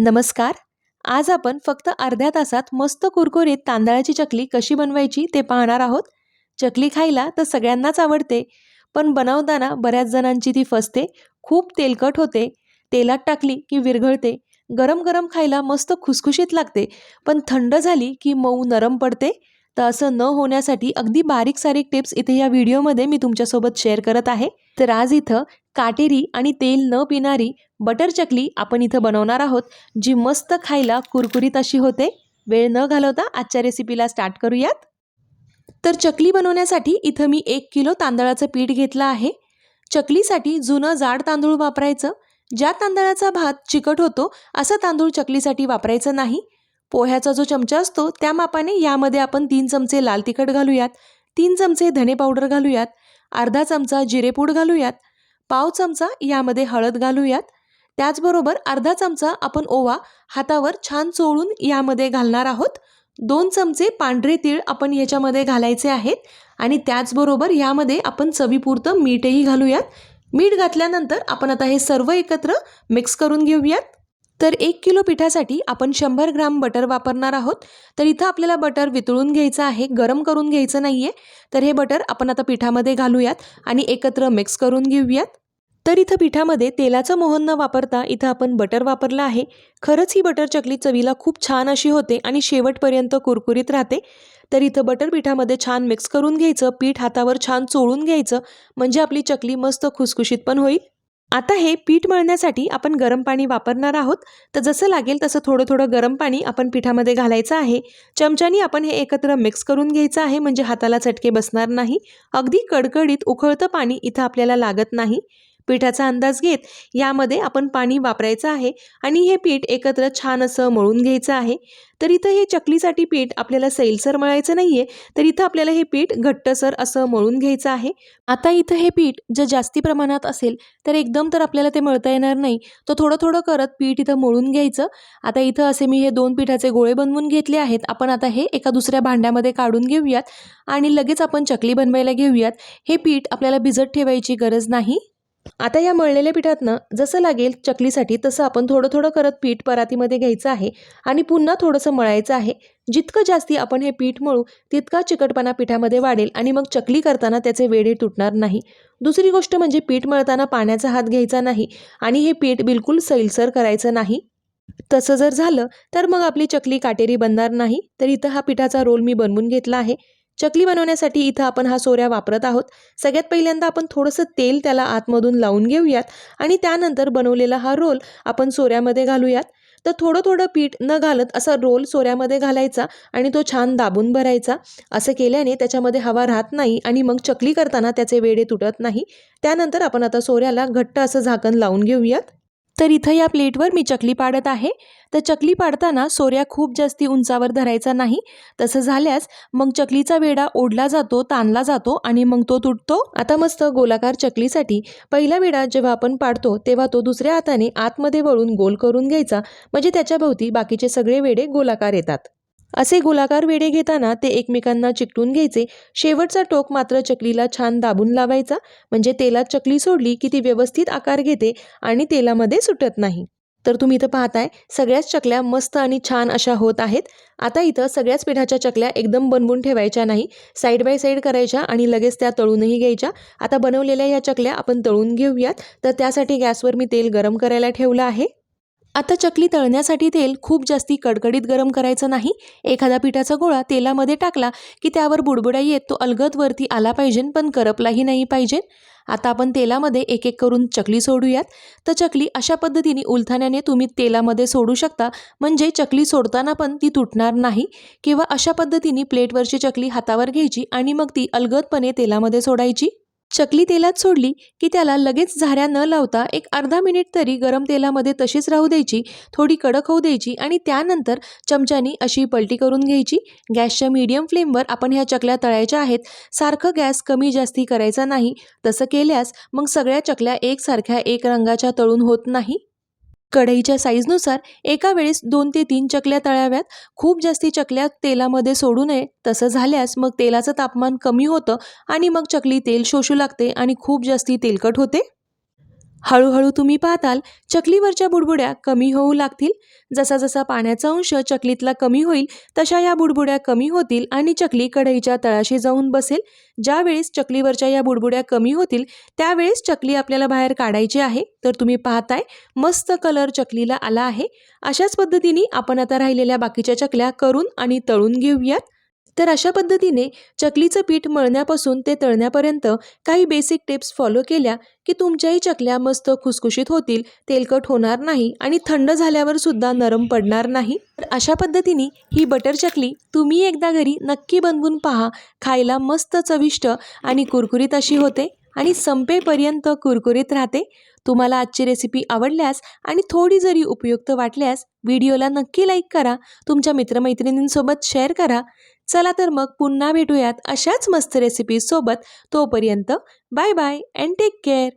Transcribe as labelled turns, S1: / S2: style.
S1: नमस्कार. आज आपण फक्त अर्ध्या तासात मस्त कुरकुरीत तांदळाची चकली कशी बनवायची ते पाहणार आहोत. चकली खायला तर सगळ्यांनाच आवडते पण बनवताना बऱ्याच जणांची ती फसते खूप तेलकट होते तेलात टाकली की विरघळते गरम गरम खायला मस्त खुसखुशीत लागते पण थंड झाली की मऊ नरम पडते. तर असं न होण्यासाठी अगदी बारीक सारीक टिप्स इथे या व्हिडिओमध्ये मी तुमच्यासोबत शेअर करत आहे. तर आज इथं काटेरी आणि तेल न पिणारी बटर चकली आपण इथं बनवणार आहोत जी मस्त खायला कुरकुरीत अशी होते. वेळ न घालवता आजच्या रेसिपीला स्टार्ट करूयात. तर चकली बनवण्यासाठी इथं मी एक किलो तांदळाचं पीठ घेतलं आहे. चकलीसाठी जुनं जाड तांदूळ वापरायचं. ज्या तांदळाचा भात चिकट होतो असं तांदूळ चकलीसाठी वापरायचं नाही. पोह्याचा जो चमचा असतो त्या मापाने यामध्ये आपण तीन चमचे लाल तिखट घालूयात तीन चमचे धने पावडर घालूयात अर्धा चमचा जिरेपूड घालूयात पाव चमचा यामध्ये हळद घालूयात त्याचबरोबर अर्धा चमचा आपण ओवा हातावर छान चोळून यामध्ये घालणार आहोत दोन चमचे पांढरे तीळ आपण याच्यामध्ये घालायचे आहेत आणि त्याचबरोबर यामध्ये आपण चवीपुरतं मीठही घालूयात मीठ घातल्यानंतर आपण आता हे सर्व एकत्र मिक्स करून घेऊयात. तर एक किलो पिठासाठी आपण शंभर ग्राम बटर वापरणार आहोत. तर इथं आपल्याला बटर वितळून घ्यायचं आहे गरम करून घ्यायचं नाही आहे तर हे बटर आपण आता पिठामध्ये घालूयात आणि एकत्र मिक्स करून घेऊयात. तर इथं पिठामध्ये तेलाचं मोहन न वापरता इथं आपण बटर वापरलं आहे. खरंच ही बटर चकली चवीला खूप छान अशी होते आणि शेवटपर्यंत कुरकुरीत राहते. तर इथं बटर पिठामध्ये छान मिक्स करून घ्यायचं पीठ हातावर छान चोळून घ्यायचं. म्हणजे आपली चकली मस्त खुसखुशीत पण होईल. आता हे पीठ मळण्यासाठी आपण गरम पाणी वापरणार आहोत. तर जसं लागेल तसं थोडं थोडं गरम पाणी आपण पिठामध्ये घालायचं आहे. चमच्यानी आपण हे एकत्र मिक्स करून घ्यायचं आहे. म्हणजे हाताला चटके बसणार नाही. अगदी कडकडीत उकळतं पाणी इथं आपल्याला लागत नाही. पिठाचा अंदाज घेत यामध्ये आपण पाणी वापरायचं आहे आणि हे पीठ एकत्र छान असं मळून घ्यायचं आहे. तर इथं हे चकलीसाठी पीठ आपल्याला सैलसर मळायचं नाही आहे तर इथं आपल्याला हे पीठ घट्टसर असं मळून घ्यायचं आहे. आता इथं हे पीठ जर जास्ती प्रमाणात असेल तर एकदम तर आपल्याला ते मळता येणार नाही. तर थोडं थोडं करत पीठ इथं मळून घ्यायचं. आता इथं असे मी हे दोन पिठाचे गोळे बनवून घेतले आहेत. आपण आता हे एका दुसऱ्या भांड्यामध्ये काढून घेऊयात आणि लगेच आपण चकली बनवायला घेऊयात. हे पीठ आपल्याला भिजत ठेवायची गरज नाही. आता या मळलेल्या पिठातनं जसं लागेल चकलीसाठी तसं आपण थोडं थोडं करत पीठ परातीमध्ये घ्यायचं आहे आणि पुन्हा थोडंसं मळायचं आहे. जितकं जास्ती आपण हे पीठ मळू तितका चिकटपणा पिठामध्ये वाढेल आणि मग चकली करताना त्याचे वेडे तुटणार नाही. दुसरी गोष्ट म्हणजे पीठ मळताना पाण्याचा हात घ्यायचा नाही आणि हे पीठ बिलकुल सैलसर करायचं नाही. तसं जर झालं तर मग आपली चकली काटेरी बनणार नाही. तर इथं हा पिठाचा रोल मी बनवून घेतला आहे. चकली बनवण्यासाठी इथं आपण हा सोऱ्या वापरत आहोत. सगळ्यात पहिल्यांदा आपण थोडंसं तेल त्याला आतमधून लावून घेऊयात आणि त्यानंतर बनवलेला हा रोल आपण सोऱ्यामध्ये घालूयात. तर थोडं थोडं पीठ न घालत असा रोल सोऱ्यामध्ये घालायचा आणि तो छान दाबून भरायचा. असं केल्याने त्याच्यामध्ये हवा राहत नाही आणि मग चकली करताना त्याचे वेडे तुटत नाही. त्यानंतर आपण आता सोऱ्याला घट्ट असं झाकण लावून घेऊयात. तर इथं या प्लेटवर मी चकली पाडत आहे. तर चकली पाडताना सोऱ्या खूप जास्ती उंचावर धरायचा नाही. तसं झाल्यास मग चकलीचा वेडा ओढला जातो ताणला जातो आणि मग तो तुटतो. आता मस्त गोलाकार चकलीसाठी पहिला वेडा जेव्हा आपण पाडतो तेव्हा तो दुसऱ्या हाताने आतमध्ये वळून गोल करून घ्यायचा. म्हणजे त्याच्याभोवती बाकीचे सगळे वेडे गोलाकार येतात. असे गोलाकार वेडे घेताना ते एकमेकांना चिकटून घ्यायचे. शेवटचा टोक मात्र चकलीला छान दाबून लावायचा. म्हणजे तेलात चकली सोडली की ती व्यवस्थित आकार घेते आणि तेलामध्ये सुटत नाही. तर तुम्ही इथं पाहताय सगळ्याच चकल्या मस्त आणि छान अशा होत आहेत. आता इथं सगळ्याच पिठाच्या चकल्या एकदम बनवून ठेवायच्या नाही. साईड बाय साईड करायच्या आणि लगेच त्या तळूनही घ्यायच्या. आता बनवलेल्या या चकल्या आपण तळून घेऊयात. तर त्यासाठी गॅसवर मी तेल गरम करायला ठेवलं आहे. आता चकली तळण्यासाठी तेल खूप जास्ती कडकडीत गरम करायचं नाही. एखादा पिठाचा गोळा तेलामध्ये टाकला की त्यावर बुडबुडा येत तो अलगद वरती आला पाहिजे पण करपलाही नाही पाहिजे. आता आपण तेलामध्ये एक एक करून चकली सोडूयात. तर चकली अशा पद्धतीने उलथाण्याने तुम्ही तेलामध्ये सोडू शकता. म्हणजे चकली सोडताना पण ती तुटणार नाही. किंवा अशा पद्धतीने प्लेटवरची चकली हातावर घ्यायची आणि मग ती अलगदपणे तेलामध्ये सोडायची. चकली तेलात सोडली की त्याला लगेच झाऱ्या न लावता एक अर्धा मिनिट तरी गरम तेलामध्ये तशीच राहू द्यायची थोडी कडक होऊ द्यायची आणि त्यानंतर चमच्यानी अशी पलटी करून घ्यायची. गॅसच्या मीडियम फ्लेमवर आपण ह्या चकल्या तळायच्या आहेत. सारखं गॅस कमी जास्ती करायचा नाही. तसं केल्यास मग सगळ्या चकल्या एकसारख्या एक रंगाच्या तळून होत नाही. कढईच्या साईजनुसार एका वेळेस दोन ते तीन चकल्या तळाव्यात. खूप जास्ती चकल्या तेलामध्ये सोडू नये. तसं झाल्यास मग तेलाचं तापमान कमी होतं आणि मग चकली तेल शोषू लागते आणि खूप जास्ती तेलकट होते. हळूहळू तुम्ही पाहताल चकलीवरच्या बुडबुड्या कमी होऊ लागतील. जसा जसा पाण्याचा अंश चकलीतला कमी होईल तशा या बुडबुड्या कमी होतील आणि चकली कढईच्या तळाशी जाऊन बसेल. ज्यावेळेस चकलीवरच्या या बुडबुड्या कमी होतील त्यावेळेस चकली आपल्याला बाहेर काढायची आहे. तर तुम्ही पाहताय मस्त कलर चकलीला आला आहे. अशाच पद्धतीने आपण आता राहिलेल्या बाकीच्या चकल्या करून आणि तळून घेऊयात. तर अशा पद्धतीने चकलीचं पीठ मळण्यापासून ते तळण्यापर्यंत काही बेसिक टिप्स फॉलो केल्या की तुमच्याही चकल्या मस्त खुसखुशीत होतील तेलकट होणार नाही आणि थंड झाल्यावर सुद्धा नरम पडणार नाही. तर अशा पद्धतीने ही बटर चकली तुम्ही एकदा घरी नक्की बनवून पहा. खायला मस्त चविष्ट आणि कुरकुरीत अशी होते आणि संपेपर्यंत कुरकुरीत राहते. तुम्हाला आजची रेसिपी आवडल्यास आणि थोडी जरी उपयुक्त वाटल्यास व्हिडिओला नक्की लाईक करा. तुमच्या मित्रमैत्रिणींसोबत शेअर करा. चला तर मग पुन्हा भेटूयात अशाच मस्त रेसिपीसोबत तोपर्यंत bye bye and take care